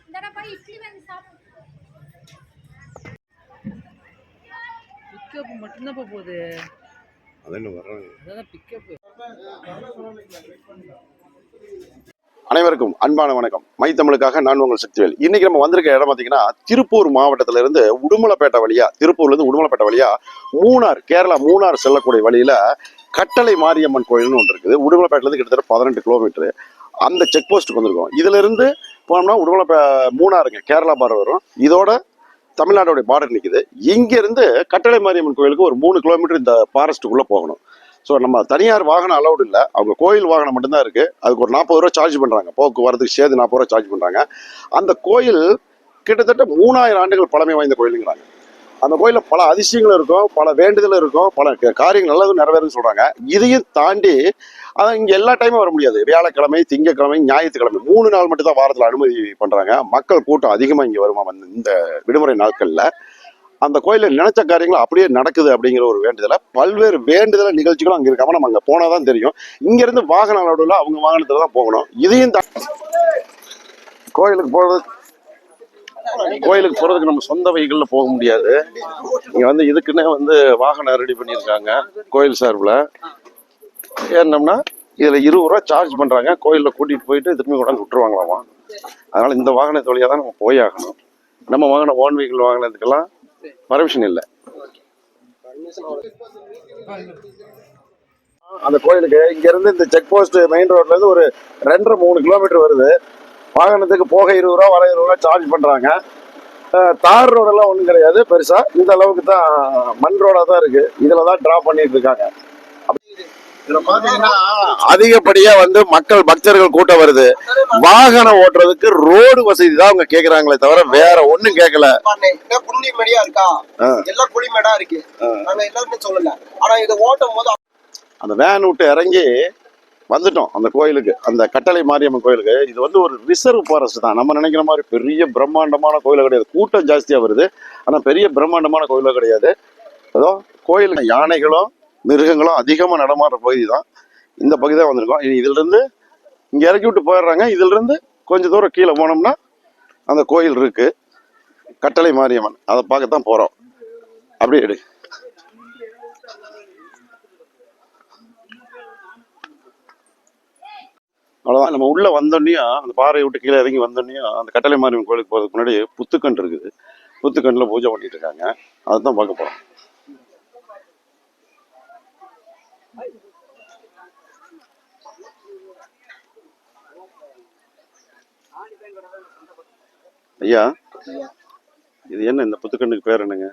இந்தாடா இட்லி வாங்கி சாப்பிடு. பிக்கப் மட்டும்தான் போகுது. வர்றாங்க? அதான் பிக்கப் அனைவருக்கும் அன்பான வணக்கம். மை தமிழுக்காக நான் உங்கள் சக்திவேல். இன்னைக்கு நம்ம வந்திருக்க இடம் பார்த்தீங்கன்னா திருப்பூர் மாவட்டத்துல இருந்து உடுமலைப்பேட்டை வழியா திருப்பூர்ல இருந்து உடுமலைப்பேட்டை வழியா மூணார் கேரளா மூணார் செல்லக்கூடிய வழியில கட்டளை மாரியம்மன் கோயில்னு ஒன்று இருக்குது. உடுமலைப்பேட்டில இருந்து கிட்டத்தட்ட பதினெட்டு கிலோமீட்டர் அந்த செக் போஸ்ட்டுக்கு வந்திருக்கோம். இதுல இருந்து போனோம்னா உடுமலை மூணாருங்க கேரளா பார்டர் வரும். இதோட தமிழ்நாடோட பார்டர் நிற்குது இங்கேருந்து கட்டளை மாரியம்மன் கோயிலுக்கு ஒரு மூணு கிலோமீட்டர் இந்த ஃபாரஸ்ட்டுக்குள்ளே போகணும். ஸோ நம்ம தனியார் வாகனம் அலௌடு இல்லை. அவங்க கோயில் வாகனம் மட்டும்தான் இருக்குது அதுக்கு ஒரு நாற்பது ரூபா சார்ஜ் பண்ணுறாங்க போக்குவரத்துக்கு சேர்த்து நாற்பது ரூபா சார்ஜ் பண்ணுறாங்க அந்த கோயில் கிட்டத்தட்ட மூணாயிரம் ஆண்டுகள் பழமை வாய்ந்த கோயிலுங்கிறாங்க. அந்த கோயிலில் பல அதிசயங்கள் இருக்கும் பல வேண்டுதல் இருக்கும் பல காரியங்கள் நல்லதும் நிறைவேறுன்னு சொல்கிறாங்க இதையும் தாண்டி அதை இங்கே எல்லா டைமும் வர முடியாது. வியாழக்கிழமை திங்கக்கிழமை ஞாயிற்றுக்கிழமை மூணு நாள் மட்டும் தான் வாரத்தில் அனுமதி பண்றாங்க. மக்கள் கூட்டம் அதிகமாக இங்கே வருமா வந்து இந்த விடுமுறை நாட்களில். அந்த கோயிலில் நினைச்ச காரியங்கள் அப்படியே நடக்குது அப்படிங்கிற ஒரு வேண்டுதலை பல்வேறு வேண்டுதல நிகழ்ச்சிகளும் அங்கே இருக்காம நம்ம அங்கே போனா தான் தெரியும். இங்கேருந்து வாகன அளவுல அவங்க வாகனத்தில் தான் போகணும். இதையும் தான் கோயிலுக்கு போகிறது கோயிலுக்கு போகிறதுக்கு நம்ம சொந்த வெஹிக்கிள்ல போக முடியாது. இங்கே வந்து இதுக்குன்னே வந்து வாகனம் ரெடி பண்ணியிருக்காங்க கோயில் சார்பில். ஏறினோம்னா இதில் இருபது ரூபா சார்ஜ் பண்ணுறாங்க கோயிலில் கூட்டிகிட்டு போயிட்டு திரும்பி கொண்டாந்து விட்டுருவாங்களாமா? அதனால் இந்த வாகனத்து வழியாக தான் நம்ம போய் ஆகணும். நம்ம வாகனம் ஓன் வெஹிக்கிள் வாங்கினதுக்கெல்லாம் பர்மிஷன் இல்லை. அந்த கோயிலுக்கு இங்க இருந்து இந்த செக் போஸ்ட் மெயின் ரோட்ல இருந்து ஒரு ரெண்டரை மூணு கிலோமீட்டர் வருது. வாகனத்துக்கு போக இருபது ரூபா வர இருபது ரூபா சார்ஜ் பண்றாங்க. அஹ் தார் ரோடெல்லாம் ஒன்றும் கிடையாது. பெருசா. இந்த அளவுக்கு தான் மண் ரோடா தான் இருக்கு. இதுல தான் டிராப் பண்ணிட்டு இருக்காங்க. அதிகப்படியா வந்து மக்கள் பக்தர்கள் கூட்டம் வருது. வாகனம் ஓட்டுறதுக்கு ரோடு வசதி தான் அவங்க கேக்குறாங்களே தவிர வேற ஒண்ணும் கேட்கல பண்ணேன். என்ன குழி மேடியா இருக்கா. எல்லாம் குழி மேடா இருக்கு. நாங்க எல்லாருமே சொல்லல. ஆனா இதை ஓட்டும் போது அந்த வேன் விட்டு இறங்கி வந்துட்டோம் அந்த கோயிலுக்கு. அந்த கட்டளை மாரியம்மன் கோயிலுக்கு. இது வந்து ஒரு ரிசர்வ் ஃபாரஸ்ட் தான். நம்ம நினைக்கிற மாதிரி பெரிய பிரம்மாண்டமான கோயில கிடையாது. கூட்டம் ஜாஸ்தியா வருது. ஆனா பெரிய பிரம்மாண்டமான கோயிலும் கிடையாது. ஏதோ கோயில் யானைகளும் மிருகங்களும் அதிகமாக நடமாடுற பகுதி தான் இந்த பகுதி தான் வந்திருக்கோம். இனி இங்கே இறக்கி விட்டு போயிடுறாங்க. இதிலிருந்து கொஞ்சம் தூரம் கீழே போனோம்னா அந்த கோயில் இருக்குது கட்டளை மாரியம்மன். அதை பார்க்கத்தான் போகிறோம் அப்படியே எடு அவ்வளோதான் நம்ம உள்ளே வந்தோடனையும் அந்த பாறையை விட்டு கீழே இறங்கி வந்தோடனையும் அந்த கட்டளை மாரியம்மன் கோயிலுக்கு போகிறதுக்கு முன்னாடி புத்துக்கன்று இருக்குது. புத்துக்கண்டில் பூஜை பண்ணிட்டு இருக்காங்க. அதை தான் பார்க்க போகிறோம் ஐயா? இது என்ன இந்த புத்துக்கண்டுக்கு பேர் என்னங்க?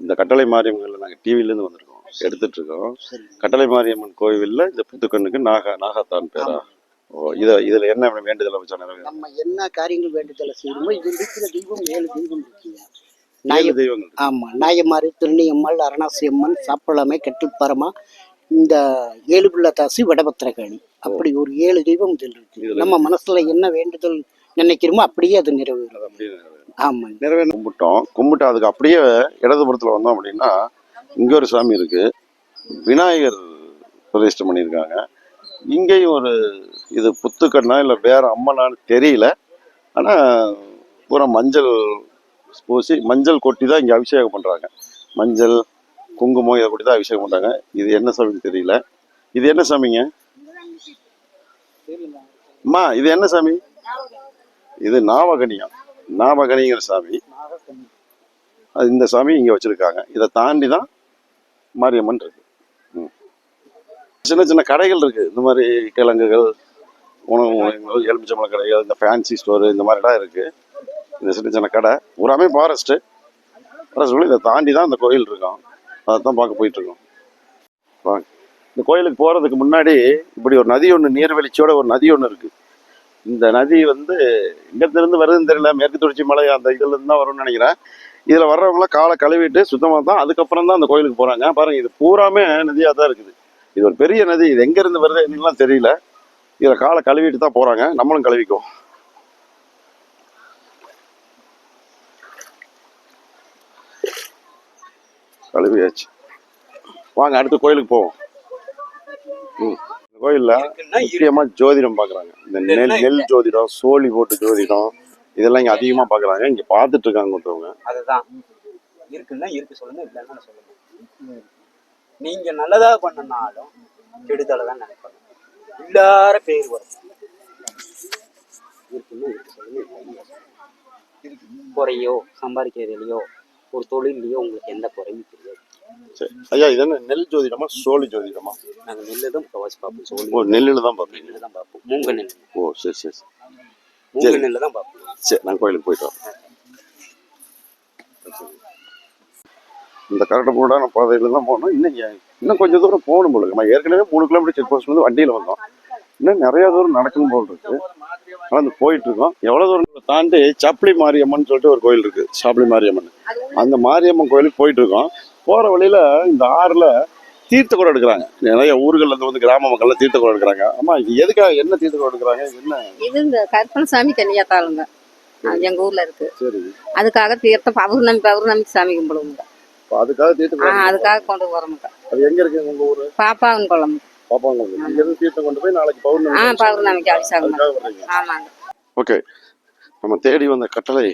இந்த கட்டளை மாரியம்மன்ல நாங்கள் டிவிலேருந்து வந்திருக்கோம். எடுத்துட்டு இருக்கோம் கட்டளை மாரியம்மன் கோவில்ல இந்த புத்துக்கண்ணுக்கு நாகா நாகாத்தான் பேரா? ஓ இத இதுல என்ன வேண்டுதலை வச்சா நம்ம என்ன காரியங்கள் வேண்டுதலை செய்யணுமோ இது இருக்கிற தெய்வம் ஏழு தெய்வம் இருக்குங்க. நாய தெய்வங்கள் ஆமா நாயமாறு திருநீயம்மாள் அரணாசி அம்மன் சாப்பழமை கெட்டுப்பரமா இந்த ஏழு பிள்ளை தாசி வடபத்திரகாளி. அப்படி ஒரு ஏழு தெய்வம் இதில் இருக்கு. நம்ம மனசுல என்ன வேண்டுதல் நினைக்கிறோமோ அப்படியே அது நிறைவேறும். ஆமாங்க. நிறைவேற கும்பிட்டோம். கும்பிட்டு அதுக்கு அப்படியே இடதுபுறத்துல வந்தோம் அப்படின்னா இங்க ஒரு சாமி இருக்கு. விநாயகர் பிரதிஷ்டை பண்ணியிருக்காங்க. இங்கேயும் ஒரு இது புத்துக்கண்ணா இல்லை வேற அம்மனான்னு தெரியல. ஆனா பூரா மஞ்சள் பூசி மஞ்சள் கொட்டி தான் இங்க அபிஷேகம் பண்றாங்க. மஞ்சள் குங்குமம் இதை கொட்டி தான் அபிஷேகம் பண்றாங்க. இது என்ன சாமின்னு தெரியல. இது என்ன சாமிங்க? அம்மா இது என்ன சாமி? இது நாவகனியம். நாவகனிங்கிற சாமி. அது இந்த சாமி இங்க வச்சிருக்காங்க. இதை தாண்டி தான் மாரியம்மன் இருக்கு. சின்ன சின்ன கடைகள் இருக்கு. இந்த மாதிரி கிழங்குகள் உணவு உணவுகள் எலுமிச்சம்பழம் கடைகள் இந்த ஃபேன்சி ஸ்டோர் இந்த மாதிரிலாம் இருக்கு. இந்த சின்ன சின்ன கடை பூராமே ஃபாரஸ்ட்டு ஃபாரஸ்ட் இதை தாண்டி தான் இந்த கோயில் இருக்கும். அதை தான் பார்க்க போயிட்டுருக்கோம். வாங்க. இந்த கோயிலுக்கு போகிறதுக்கு முன்னாடி இப்படி ஒரு நதி ஒன்று நீர்வீழ்ச்சியோட ஒரு நதி ஒன்று இருக்குது இந்த நதி வந்து இங்கேருந்து வருதுன்னு தெரியல. மேற்கு தொடர்ச்சி மலை அந்த இதுலேருந்து தான் வரும்னு நினைக்கிறேன். இதில் வர்றவங்களாம் காலை கழுவிட்டு சுத்தமாக தான் அதுக்கப்புறம் தான் அந்த கோயிலுக்கு போகிறாங்க பாருங்கள் இது பூராமே நதியாக தான் இருக்குது. இது ஒரு பெரிய நதி. இது எங்கேருந்து வருது என்னெல்லாம் தெரியல. இதில் காலை கழுவிட்டு தான் போகிறாங்க நம்மளும் கழுவிக்குவோம். கழுவியாச்சு வாங்க அடுத்த கோயிலுக்கு போவோம். ம். இந்த கோயில்ல முக்கியமா ஜோதிடம் பாக்குறாங்க. இந்த நெல் நெல் ஜோதிடம் சோழி போட்டு ஜோதிடம் இதெல்லாம் இங்க அதிகமா பாக்குறாங்க. இங்க பாத்துட்டு இருக்காங்க ஒருத்தவங்க. அதுதான். இருக்குன்னா இருக்கு சொல்லுங்க இல்லைன்னா சொல்லுங்க நீங்க நல்லதா பண்ணனாலும் கெடுதலை தான் நினைப்பாங்க இல்லாத பேர் வரும். இருக்குன்னா இருக்கு சொல்லுங்க. குறையோ சம்பாதிக்கிறதுலையோ ஒரு தொழிலையோ உங்களுக்கு எந்த தெரியாது சரி ஐயா இது என்ன நெல் ஜோதிடமா சோழி ஜோதிடமா? நாங்கள் நெல்லு தான் முக்கவாசி பார்ப்போம் சோழி ஓ நெல்லுல தான் பாப்பீங்க நெல்லு தான் பார்ப்போம். மூங்க நெல். ஓ சரி சரி சரி. மூங்க நெல்லு தான் பார்ப்போம். சரி நான் கோயிலுக்கு போயிட்டு வரேன் இந்த கரட்டப்பூடான பாதையில தான் போனோம் இன்னும் இன்னும் கொஞ்சம் தூரம் போகணும் போல இருக்கு. நம்ம ஏற்கனவே மூணு கிலோமீட்டர் செக் போஸ்ட் வந்து வண்டியில வந்தோம். இன்னும் நிறைய தூரம் நடக்கணும் போல் இருக்கு. நடந்து போயிட்டு இருக்கோம். எவ்வளவு தூரம் தாண்டி சப்ளி மாரியம்மன் சொல்லிட்டு ஒரு கோயில் இருக்கு. சாப்ளி மாரியம்மன். அந்த மாரியம்மன் கோயிலுக்கு போயிட்டு இருக்கோம். போற வழியில இந்த ஆறுல தீர்த்த கூட எடுக்கிறாங்க. நிறைய ஊர்கள்ல இருந்து வந்து கிராம மக்கள்லாம் தீர்த்த கூட எடுக்கிறாங்க. ஆமா இது எதுக்காக என்ன தீர்த்த கூட எடுக்கிறாங்க? என்ன? இது இந்த கருப்பணசாமி கன்னியாத்தாளுங்க. அது எங்க ஊர்ல இருக்கு. சரி. அதுக்காக தீர்த்தம் பௌர்ணமி பௌர்ணமி சாமி கும்பிடுவோங்க அதுக்காக தீர்த்த ஆ அதுக்காக கொண்டு வரோமுங்க அது எங்க இருக்கு உங்க ஊரு? பாப்பாவின் குளம் பாப்பாங்க இங்க இருந்து தீர்த்தம் கொண்டு போய் நாளைக்கு பௌர்ணமி ஆ பௌர்ணமிக்கு அபிஷேகம் ஆமாங்க. ஓகே. நம்ம தேடி வந்த கட்டளை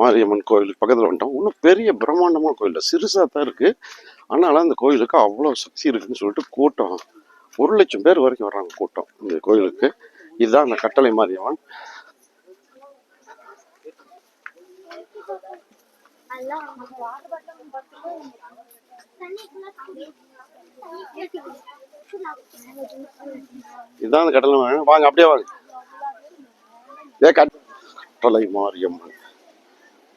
மாரியம்மன் கோயிலுக்கு பக்கத்தில் வந்துட்டோம். இன்னும் பெரிய பிரம்மாண்டமான கோயில் சிறுசாக தான் இருக்கு. ஆனாலும் அந்த கோயிலுக்கு அவ்வளோ சக்தி இருக்குன்னு சொல்லிட்டு கூட்டம். ஒரு லட்சம் பேர் வரைக்கும் வர்றாங்க கூட்டம் இந்த கோயிலுக்கு. இதுதான் அந்த கட்டளை மாரியம்மன். இதுதான் அந்த கட்டளை வாங்க அப்படியே வாங்க. ஏ கட்டளை மாரியம்மன்.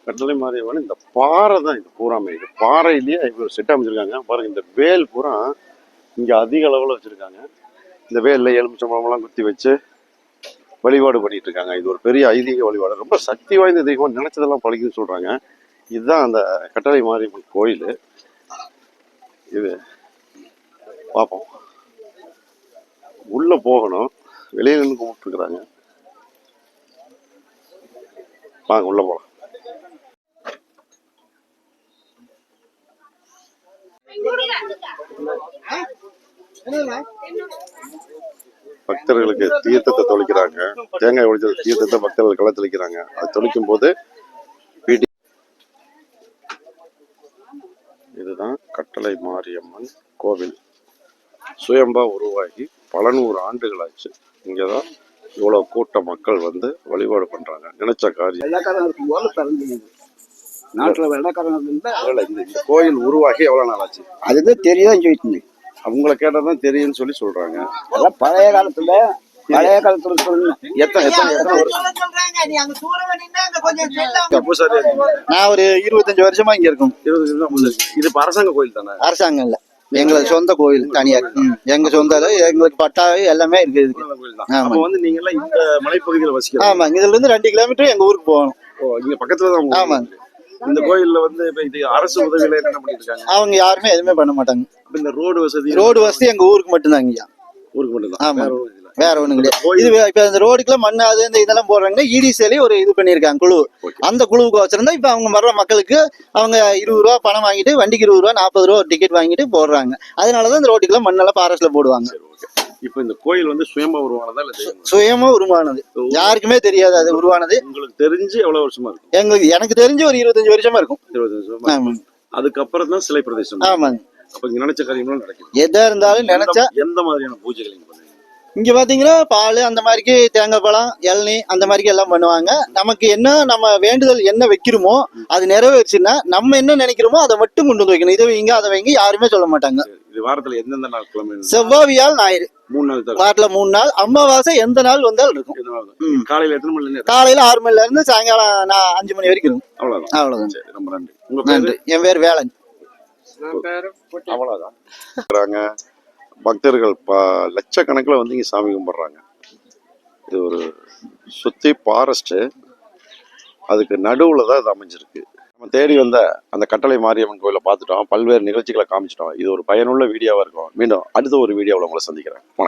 கட்டளை மாரியம்மன் இந்த பாறை தான் இது பூராமே. இது பாறையிலேயே இவ்வளோ செட் அமைச்சிருக்காங்க. பாருங்க இந்த வேல் பூரா இங்கே அதிக அளவில் வச்சிருக்காங்க. இந்த வேலில் எலுமிச்சம்பழம்லாம் குத்தி வச்சு வழிபாடு பண்ணிட்டு இருக்காங்க இது ஒரு பெரிய ஐதீக வழிபாடு. ரொம்ப சக்தி வாய்ந்த தெய்வம். நினைச்சதெல்லாம் பழிக்குன்னு சொல்றாங்க. இதுதான் அந்த கட்டளை மாரியம்மன் கோயில். இது பார்ப்போம் உள்ள போகணும். வெளியில இருந்து கூப்பிட்டுருக்குறாங்க வாங்க உள்ள போகலாம் பக்தர்களுக்கு தீர்த்தத்தை தொளிக்கிறாங்க. தேங்காய் ஒழிச்ச தீர்த்தத்தை பக்தர்கள் களை தெளிக்கிறாங்க அது தொளிக்கும் போது வீட்டு இதுதான் கட்டளை மாரியம்மன் கோவில். சுயம்பா உருவாகி பல நூறு ஆண்டுகள் ஆச்சு. இங்கதான் இவ்வளவு கூட்ட மக்கள் வந்து வழிபாடு பண்றாங்க. நினைச்ச காரியம். நாட்டுல வெள்ளக்காரன் இருந்தா இல்ல, இந்த இந்த கோயில் உருவாகி எவ்வளவு நாள் ஆச்சு? அதுதான் தெரியும் சொல்லிட்டு அவங்கள கேட்டாதான் தெரியும்னு சொல்லி சொல்றாங்க. அதான் பழைய காலத்துல பழைய காலத்துல சொல்லணும். எத்தனை எத்தனை எத்தனை. நான் ஒரு இருபத்தஞ்சு வருஷமா இங்க இருக்கும் இருபது வருஷம் தான் பூசாரி. இது இப்ப அரசாங்க கோயில் தானே? அரசாங்கம் இல்ல. எங்களது சொந்த கோயில் தனியார். எங்க சொந்த அளவு, எங்களுக்கு பட்டா எல்லாமே இருக்கு இதுக்கு. அரசாங்க கோயில் தான். ஆமா. அப்ப வந்து நீங்க எல்லாம் இந்த மலைப்பகுதியில வசிக்கிறோம் ஆமா. இதுல இருந்து ரெண்டு கிலோமீட்டர் எங்க ஊருக்கு போகணும். இங்க பக்கத்துல தான் உங்க ஆமா. ஊரு. இந்த கோயில்ல வந்து இப்ப இது அரசு உதவியில என்ன பண்ணிட்டு இருக்காங்க அவங்க யாருமே எதுவுமே பண்ண மாட்டாங்க. இந்த ரோடு வசதி ரோடு வசதி எங்க ஊருக்கு மட்டும்தான் ஐயா ஊருக்கு மட்டும் தான் ஆமா. வேற ஒண்ணும் கிடையாது. இது இப்ப இந்த ரோடுக்குள்ள மண் அது இந்த இதெல்லாம் போடுறாங்கன்னா இடிசியிலே ஒரு இது பண்ணிருக்காங்க குழு. அந்த குழுவுக்கு வச்சிருந்தா இப்ப அவங்க வர்ற மக்களுக்கு அவங்க இருபது ரூபா பணம் வாங்கிட்டு வண்டிக்கு இருபது ரூபா நாற்பது ரூபா டிக்கெட் வாங்கிட்டு போடுறாங்க. அதனாலதான் இந்த ரோட்டுக்குள்ள மண்ணெல்லாம் பாரஸ்ல போடுவாங்க. இப்ப இந்த கோயில் வந்து சுயம்பா உருவானதா இல்ல? சுயமா உருவானது. யாருக்குமே தெரியாது அது உருவானது. உங்களுக்கு தெரிஞ்சு எவ்வளவு வருஷமா இருக்கும்? எங்களுக்கு எனக்கு தெரிஞ்சு ஒரு இருபத்தஞ்சு வருஷமா இருக்கும். இருபது வருஷமா அதுக்கப்புறம் தான் சிலை பிரதேசம். ஆமாங்க. அப்ப இங்க நினைச்ச காரியங்களும் நடக்குது. எதா இருந்தாலும் நினைச்சா எந்த- மாதிரியான பூஜைகள் பண்ணுவீங்க? இங்க பாத்தீங்கன்னா பால் அந்த மாதிரிக்கு தேங்காய் பழம் இளநீ அந்த மாதிரிக்கு எல்லாம் பண்ணுவாங்க. நமக்கு என்ன நம்ம வேண்டுதல் என்ன வைக்கிறோமோ அது நிறைவேறுச்சுன்னா நம்ம என்ன நினைக்கிறோமோ அதை மட்டும் கொண்டு வந்து வைக்கணும். இதை வைங்க அதை வைங்க யாருமே சொல்ல மாட்டாங்க. இது வாரத்துல எந்தெந்த நாள் கிழமை செவ்வாவியால் ஞாயிறு. மூணு நாள் வாரத்துல மூணு நாள். அமாவாசை எந்த நாள் வந்தாலும் இருக்கும்? காலையில எத்தனை மணில இருந்து? காலையில ஆறு மணில இருந்து சாயங்காலம் நான் அஞ்சு மணி வரைக்கும் இருக்கும். அவ்வளவுதான். அவ்வளவுதான். சரி ரொம்ப நன்றி. உங்க பேரு? நன்றி. என் பேர் வேலன். அவ்வளவுதான். பக்தர்கள் ப லட்சக்கணக்கில் வந்து இங்க சாமி கும்பிடுறாங்க. இது ஒரு சுத்தி ஃபாரஸ்ட் அதுக்கு நடுவுல தான் இது அமைஞ்சிருக்கு. நம்ம தேடி வந்த அந்த கட்டளை மாரியம்மன் கோயிலை பார்த்துட்டோம். பல்வேறு நிகழ்ச்சிகளை காமிச்சிட்டோம். இது ஒரு பயனுள்ள வீடியோவாக இருக்கும். மீண்டும் அடுத்த ஒரு வீடியோவில் உங்களை சந்திக்கிறேன். வணக்கம்.